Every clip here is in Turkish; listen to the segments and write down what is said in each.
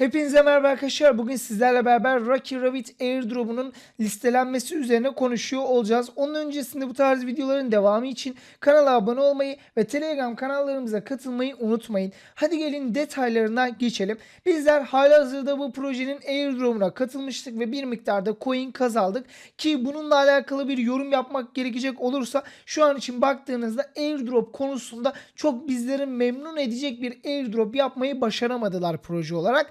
Hepinize merhaba arkadaşlar. Bugün sizlerle beraber Rocky Rabbit Airdrop'unun listelenmesi üzerine konuşuyor olacağız. Onun öncesinde bu tarz videoların devamı için kanala abone olmayı ve Telegram kanallarımıza katılmayı unutmayın. Hadi gelin detaylarına geçelim. Bizler halihazırda bu projenin Airdrop'una katılmıştık ve bir miktarda coin kazandık. Ki bununla alakalı bir yorum yapmak gerekecek olursa şu an için baktığınızda Airdrop konusunda çok bizleri memnun edecek bir Airdrop yapmayı başaramadılar proje olarak.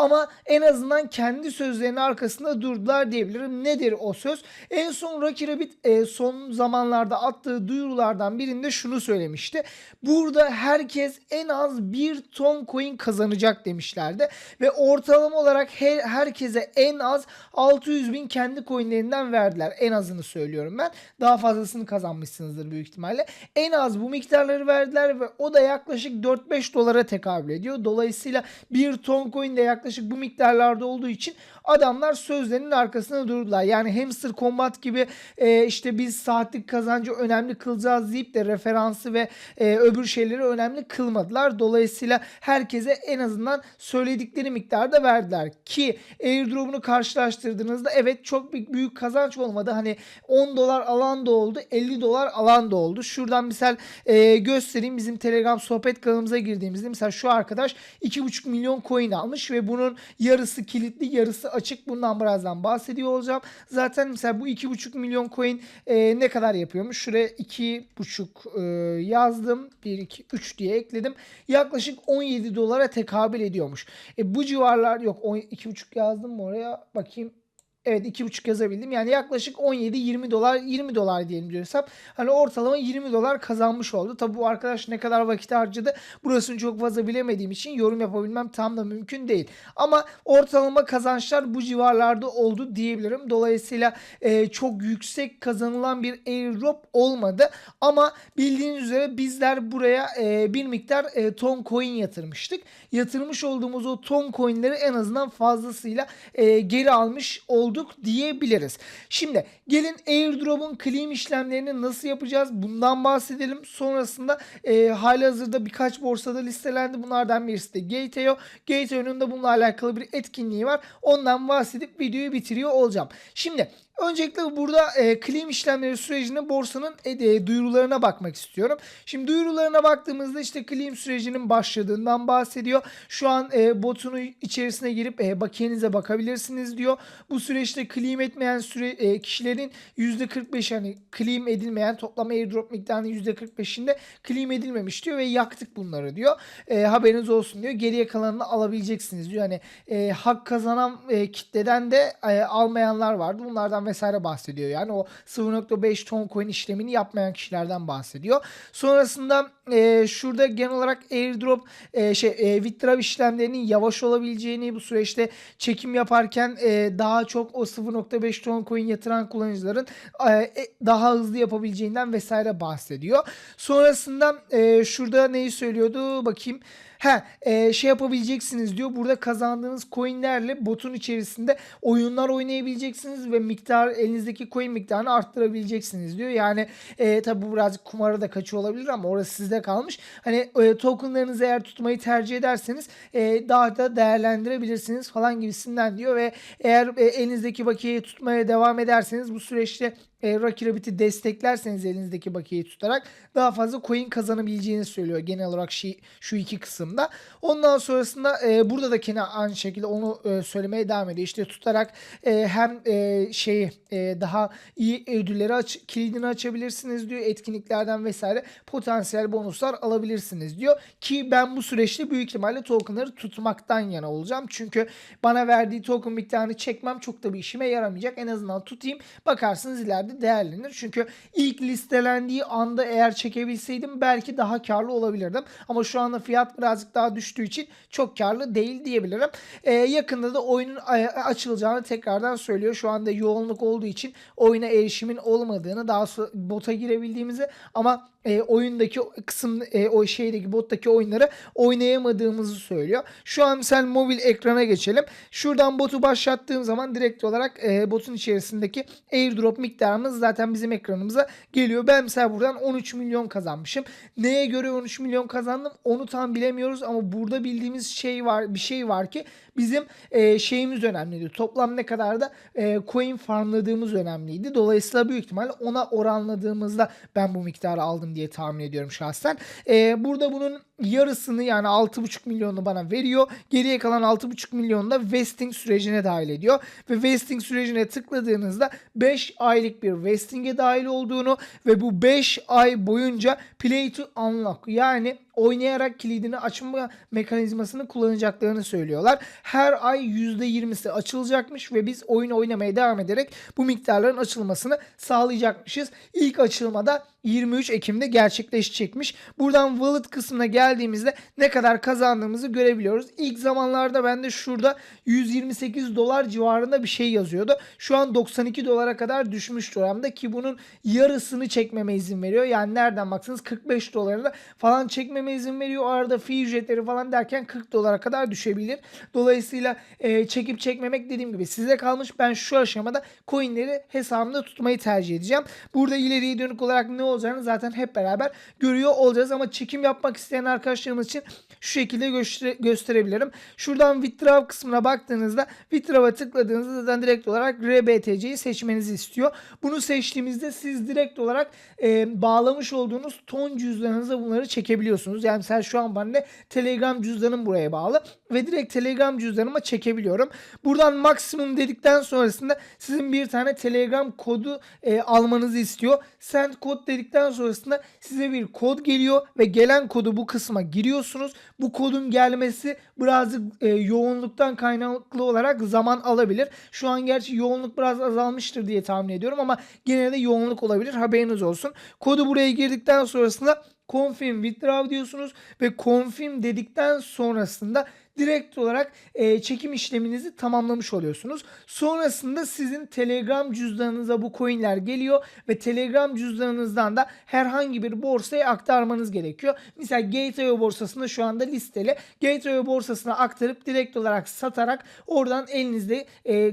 Ama en azından kendi sözlerinin arkasında durdular diyebilirim. Nedir o söz? En son Rocky Rabbit e, son zamanlarda attığı duyurulardan birinde şunu söylemişti. Burada herkes en az bir ton coin kazanacak demişlerdi. Ve ortalama olarak her, herkese en az 600 bin kendi coinlerinden verdiler. En azını söylüyorum ben. Daha fazlasını kazanmışsınızdır büyük ihtimalle. En az bu miktarları verdiler ve o da yaklaşık 4-5 dolara tekabül ediyor. Dolayısıyla bir ton coin de yaklaşık bu miktarlarda olduğu için adamlar sözlerinin arkasında durdular. Yani Hamster Combat gibi e, işte biz saatlik kazancı önemli kılacağız deyip de referansı ve e, öbür şeyleri önemli kılmadılar. Dolayısıyla herkese en azından söyledikleri miktarda verdiler. Ki airdrop'unu karşılaştırdığınızda evet çok büyük, kazanç olmadı. Hani 10 dolar alan da oldu 50 dolar alan da oldu. Şuradan misal e, göstereyim bizim Telegram sohbet kanalımıza girdiğimizde mesela şu arkadaş 2,5 milyon coin almış ve bunun yarısı kilitli yarısı açık. Bundan birazdan bahsediyor olacağım. Zaten mesela bu 2,5 milyon coin e, ne kadar yapıyormuş? Şuraya 2,5 e, yazdım. 1, 2, 3 diye ekledim. Yaklaşık 17 dolara tekabül ediyormuş. E, bu civarlar yok 10 2,5 yazdım mı oraya? Bakayım. Evet 2,5 yazabildim. Yani yaklaşık 17-20 dolar 20 dolar diyelim diyorsam. Hani ortalama 20 dolar kazanmış oldu. Tabi bu arkadaş ne kadar vakit harcadı burasını çok fazla bilemediğim için yorum yapabilmem tam da mümkün değil. Ama ortalama kazançlar bu civarlarda oldu diyebilirim. Dolayısıyla e, çok yüksek kazanılan bir airdrop olmadı. Ama bildiğiniz üzere bizler buraya e, bir miktar e, ton coin yatırmıştık. Yatırmış olduğumuz o ton coinleri en azından fazlasıyla e, geri almış olduk diyebiliriz. Şimdi gelin airdrop'un claim işlemlerini nasıl yapacağız bundan bahsedelim. Sonrasında e, hali hazırda birkaç borsada listelendi. Bunlardan birisi de Gateo. Gateo'nun da bununla alakalı bir etkinliği var. Ondan bahsedip videoyu bitiriyor olacağım. Şimdi Öncelikle burada e, claim işlemleri sürecinin borsanın e, e, duyurularına bakmak istiyorum. Şimdi duyurularına baktığımızda işte claim sürecinin başladığından bahsediyor. Şu an e, botunu içerisine girip e, bakiyenize bakabilirsiniz diyor. Bu süreçte claim etmeyen süre, e, kişilerin %45 hani claim edilmeyen toplam airdrop miktarının %45'inde claim edilmemiş diyor ve yaktık bunları diyor. E, haberiniz olsun diyor. Geriye kalanını alabileceksiniz diyor. Hani e, hak kazanan e, kitleden de e, almayanlar vardı. Bunlardan vesaire bahsediyor. Yani o 0.5 ton coin işlemini yapmayan kişilerden bahsediyor. Sonrasında e, şurada genel olarak airdrop e, şey e, withdraw işlemlerinin yavaş olabileceğini bu süreçte çekim yaparken e, daha çok o 0.5 ton coin yatıran kullanıcıların e, daha hızlı yapabileceğinden vesaire bahsediyor. Sonrasında e, şurada neyi söylüyordu bakayım. Ha e, şey yapabileceksiniz diyor. Burada kazandığınız coinlerle botun içerisinde oyunlar oynayabileceksiniz ve miktar elinizdeki coin miktarını arttırabileceksiniz diyor. Yani e, tabi bu birazcık kumara da kaçıyor olabilir ama orası sizde kalmış. Hani e, tokenlarınızı eğer tutmayı tercih ederseniz e, daha da değerlendirebilirsiniz falan gibisinden diyor ve eğer e, elinizdeki bakiyeyi tutmaya devam ederseniz bu süreçte e, Rocky Rabbit'i desteklerseniz elinizdeki bakiyeyi tutarak daha fazla coin kazanabileceğini söylüyor genel olarak şu, şu iki kısımda. Ondan sonrasında e, burada da yine aynı şekilde onu e, söylemeye devam ediyor. İşte tutarak e, hem e, şeyi e, daha iyi ödülleri aç, kilidini açabilirsiniz diyor. Etkinliklerden vesaire potansiyel bonuslar alabilirsiniz diyor. Ki ben bu süreçte büyük ihtimalle tokenları tutmaktan yana olacağım. Çünkü bana verdiği token miktarını çekmem çok da bir işime yaramayacak. En azından tutayım. Bakarsınız ileride değerlenir. Çünkü ilk listelendiği anda eğer çekebilseydim belki daha karlı olabilirdim. Ama şu anda fiyat birazcık daha düştüğü için çok karlı değil diyebilirim. Ee, yakında da oyunun açılacağını tekrardan söylüyor. Şu anda yoğunluk olduğu için oyuna erişimin olmadığını daha sonra bota girebildiğimizi ama e, oyundaki kısım e, o şeydeki bottaki oyunları oynayamadığımızı söylüyor. Şu an sen mobil ekrana geçelim. Şuradan botu başlattığım zaman direkt olarak e, botun içerisindeki airdrop miktarımız zaten bizim ekranımıza geliyor. Ben mesela buradan 13 milyon kazanmışım. Neye göre 13 milyon kazandım onu tam bilemiyoruz ama burada bildiğimiz şey var bir şey var ki bizim e, şeyimiz önemliydi. Toplam ne kadar da e, coin farmladığımız önemliydi. Dolayısıyla büyük ihtimalle ona oranladığımızda ben bu miktarı aldım diye tahmin ediyorum şahsen. E, burada bunun yarısını yani 6,5 milyonu bana veriyor. Geriye kalan 6,5 milyonu da vesting sürecine dahil ediyor. Ve vesting sürecine tıkladığınızda 5 aylık bir vesting'e dahil olduğunu ve bu 5 ay boyunca play to unlock yani oynayarak kilidini açma mekanizmasını kullanacaklarını söylüyorlar. Her ay %20'si açılacakmış ve biz oyun oynamaya devam ederek bu miktarların açılmasını sağlayacakmışız. İlk açılmada 23 Ekim'de gerçekleşecekmiş. Buradan wallet kısmına geldiğimizde ne kadar kazandığımızı görebiliyoruz. İlk zamanlarda bende şurada 128 dolar civarında bir şey yazıyordu. Şu an 92 dolara kadar düşmüş oramda ki bunun yarısını çekmeme izin veriyor. Yani nereden baksanız 45 dolarına falan çekmeme izin veriyor. O arada fee ücretleri falan derken 40 dolara kadar düşebilir. Dolayısıyla e, çekip çekmemek dediğim gibi size kalmış. Ben şu aşamada coinleri hesabımda tutmayı tercih edeceğim. Burada ileriye dönük olarak ne olacağını zaten hep beraber görüyor olacağız ama çekim yapmak isteyen arkadaşlarımız için şu şekilde göstere- gösterebilirim. Şuradan withdraw kısmına baktığınızda withdraw'a tıkladığınızda zaten direkt olarak RBTC'yi seçmenizi istiyor. Bunu seçtiğimizde siz direkt olarak e, bağlamış olduğunuz ton cüzdanınıza bunları çekebiliyorsunuz. Yani mesela şu an bende Telegram cüzdanım buraya bağlı ve direkt Telegram cüzdanıma çekebiliyorum. Buradan maksimum dedikten sonrasında sizin bir tane Telegram kodu e, almanızı istiyor. Send kod dedikten sonrasında size bir kod geliyor ve gelen kodu bu kısma giriyorsunuz. Bu kodun gelmesi birazcık e, yoğunluktan kaynaklı olarak zaman alabilir. Şu an gerçi yoğunluk biraz azalmıştır diye tahmin ediyorum ama gene de yoğunluk olabilir. Haberiniz olsun. Kodu buraya girdikten sonrasında confirm withdraw diyorsunuz ve confirm dedikten sonrasında direkt olarak e, çekim işleminizi tamamlamış oluyorsunuz. Sonrasında sizin Telegram cüzdanınıza bu coinler geliyor ve Telegram cüzdanınızdan da herhangi bir borsaya aktarmanız gerekiyor. Mesela Gateway borsasında şu anda listeli. Gateway borsasına aktarıp direkt olarak satarak oradan elinizde e,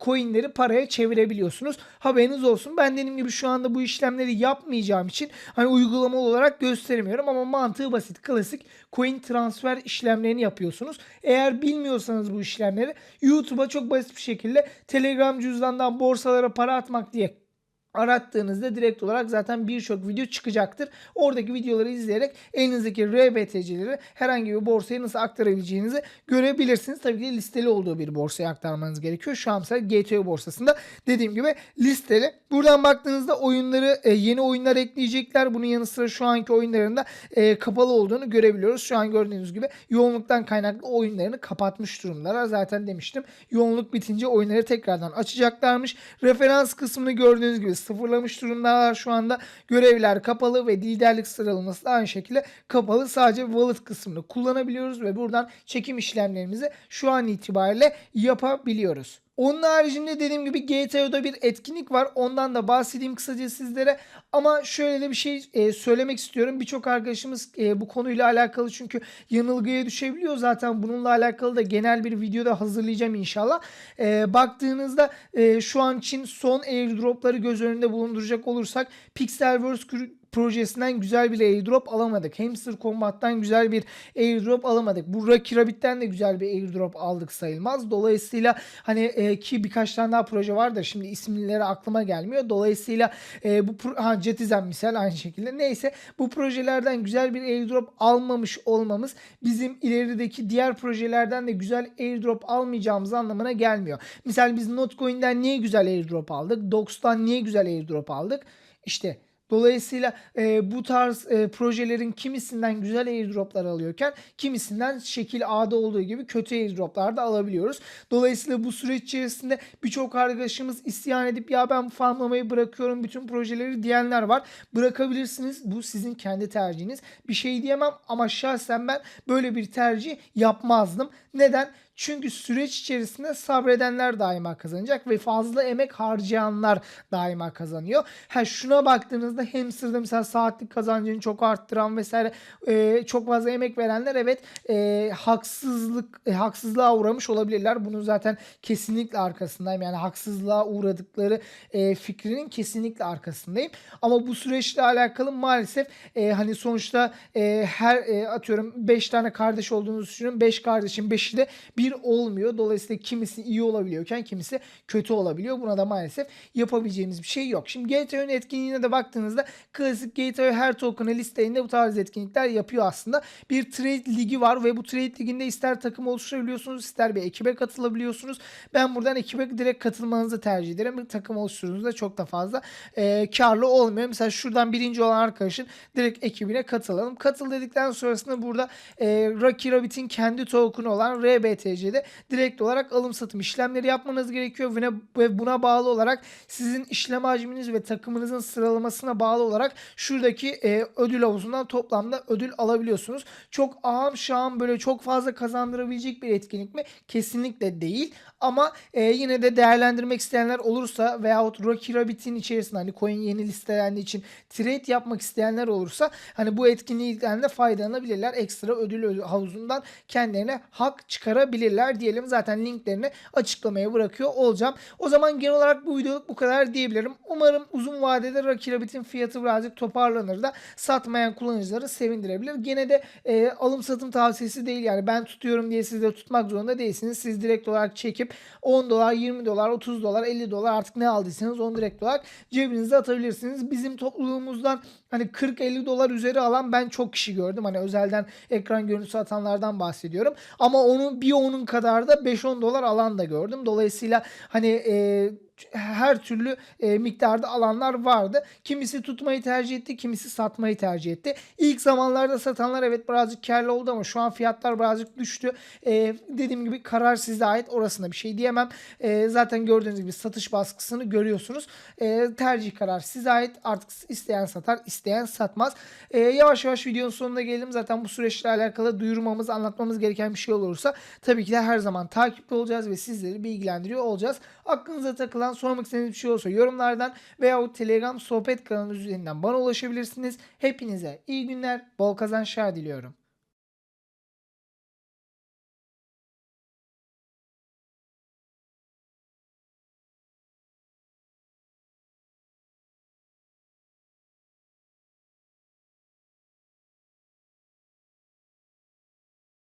coinleri paraya çevirebiliyorsunuz. Haberiniz olsun. Ben dediğim gibi şu anda bu işlemleri yapmayacağım için hani uygulama olarak gösteremiyorum ama mantığı basit. Klasik coin transfer işlemlerini yapıyorsunuz. Eğer bilmiyorsanız bu işlemleri YouTube'a çok basit bir şekilde Telegram cüzdandan borsalara para atmak diye arattığınızda direkt olarak zaten birçok video çıkacaktır. Oradaki videoları izleyerek elinizdeki RBTC'leri herhangi bir borsaya nasıl aktarabileceğinizi görebilirsiniz. Tabii ki listeli olduğu bir borsaya aktarmanız gerekiyor. Şu an mesela GTO borsasında dediğim gibi listeli. Buradan baktığınızda oyunları e, yeni oyunlar ekleyecekler. Bunun yanı sıra şu anki oyunlarında e, kapalı olduğunu görebiliyoruz. Şu an gördüğünüz gibi yoğunluktan kaynaklı oyunlarını kapatmış durumdalar. Zaten demiştim yoğunluk bitince oyunları tekrardan açacaklarmış. Referans kısmını gördüğünüz gibi sıfırlamış durumdalar şu anda. Görevler kapalı ve liderlik sıralaması da aynı şekilde kapalı. Sadece wallet kısmını kullanabiliyoruz ve buradan çekim işlemlerimizi şu an itibariyle yapabiliyoruz. Onun haricinde dediğim gibi GTO'da bir etkinlik var. Ondan da bahsedeyim kısaca sizlere. Ama şöyle de bir şey e, söylemek istiyorum. Birçok arkadaşımız e, bu konuyla alakalı çünkü yanılgıya düşebiliyor. Zaten bununla alakalı da genel bir videoda hazırlayacağım inşallah. E, baktığınızda şu an için son airdropları göz önünde bulunduracak olursak Pixelverse projesinden güzel bir airdrop alamadık. Hamster Combat'tan güzel bir airdrop alamadık. Bu Rocky Rabbit'ten de güzel bir airdrop aldık sayılmaz. Dolayısıyla hani e, ki birkaç tane daha proje var da şimdi isimleri aklıma gelmiyor. Dolayısıyla e, bu ha Cetizen misal aynı şekilde. Neyse bu projelerden güzel bir airdrop almamış olmamız bizim ilerideki diğer projelerden de güzel airdrop almayacağımız anlamına gelmiyor. Misal biz Notcoin'den niye güzel airdrop aldık? Dox'tan niye güzel airdrop aldık? İşte Dolayısıyla e, bu tarz e, projelerin kimisinden güzel airdroplar alıyorken kimisinden şekil A'da olduğu gibi kötü airdroplar da alabiliyoruz. Dolayısıyla bu süreç içerisinde birçok arkadaşımız isyan edip ya ben farmlamayı bırakıyorum bütün projeleri diyenler var. Bırakabilirsiniz. Bu sizin kendi tercihiniz. Bir şey diyemem ama şahsen ben böyle bir tercih yapmazdım. Neden? Çünkü süreç içerisinde sabredenler daima kazanacak ve fazla emek harcayanlar daima kazanıyor. Ha şuna baktığınızda hamster'da mesela saatlik kazancını çok arttıran vesaire e, çok fazla emek verenler evet e, haksızlık e, haksızlığa uğramış olabilirler. Bunun zaten kesinlikle arkasındayım. Yani haksızlığa uğradıkları e, fikrinin kesinlikle arkasındayım. Ama bu süreçle alakalı maalesef e, hani sonuçta e, her e, atıyorum 5 tane kardeş olduğunu düşünün. 5 kardeşin 5'i de bir olmuyor. Dolayısıyla kimisi iyi olabiliyorken kimisi kötü olabiliyor. Buna da maalesef yapabileceğimiz bir şey yok. Şimdi Gateway'ın etkinliğine de baktığınızda klasik Gateway her token'ı listeyinde bu tarz etkinlikler yapıyor aslında. Bir trade ligi var ve bu trade liginde ister takım oluşturabiliyorsunuz ister bir ekibe katılabiliyorsunuz. Ben buradan ekibe direkt katılmanızı tercih ederim. Bir takım oluşturduğunuzda çok da fazla e, karlı olmuyor. Mesela şuradan birinci olan arkadaşın direkt ekibine katılalım. Katıl dedikten sonrasında burada e, Rocky Rabbit'in kendi token'ı olan RBTC'de direkt olarak alım satım işlemleri yapmanız gerekiyor ve buna bağlı olarak sizin işlem hacminiz ve takımınızın sıralamasına bağlı olarak şuradaki e, ödül havuzundan toplamda ödül alabiliyorsunuz. Çok ağam şahım böyle çok fazla kazandırabilecek bir etkinlik mi? Kesinlikle değil. Ama e, yine de değerlendirmek isteyenler olursa veyahut Rocky Rabbit'in içerisinde hani coin yeni listelendiği için trade yapmak isteyenler olursa hani bu etkinlikten de faydalanabilirler. Ekstra ödül havuzundan kendilerine hak çıkarabilirler diyelim. Zaten linklerini açıklamaya bırakıyor olacağım. O zaman genel olarak bu videoluk bu kadar diyebilirim. Umarım uzun vadede Rocky Rabbit'in fiyatı birazcık toparlanır da satmayan kullanıcıları sevindirebilir. Gene de e, alım satım tavsiyesi değil yani ben tutuyorum diye siz de tutmak zorunda değilsiniz. Siz direkt olarak çekip 10 dolar, 20 dolar, 30 dolar, 50 dolar artık ne aldıysanız onu direkt olarak cebinize atabilirsiniz. Bizim topluluğumuzdan hani 40-50 dolar üzeri alan ben çok kişi gördüm. Hani özelden ekran görüntüsü atanlardan bahsediyorum. Ama onun bir onun kadar da 5-10 dolar alan da gördüm. Dolayısıyla hani e, her türlü e, miktarda alanlar vardı. Kimisi tutmayı tercih etti, kimisi satmayı tercih etti. İlk zamanlarda satanlar evet birazcık karlı oldu ama şu an fiyatlar birazcık düştü. E, dediğim gibi karar size ait. Orasına bir şey diyemem. E, zaten gördüğünüz gibi satış baskısını görüyorsunuz. E, tercih karar size ait. Artık isteyen satar, isteyen satmaz. E, yavaş yavaş videonun sonuna gelelim. Zaten bu süreçle alakalı duyurmamız, anlatmamız gereken bir şey olursa tabii ki de her zaman takipte olacağız ve sizleri bilgilendiriyor olacağız. Aklınıza takılan sormak istediğiniz bir şey olsa yorumlardan veya Telegram sohbet kanalı üzerinden bana ulaşabilirsiniz. Hepinize iyi günler, bol kazançlar diliyorum.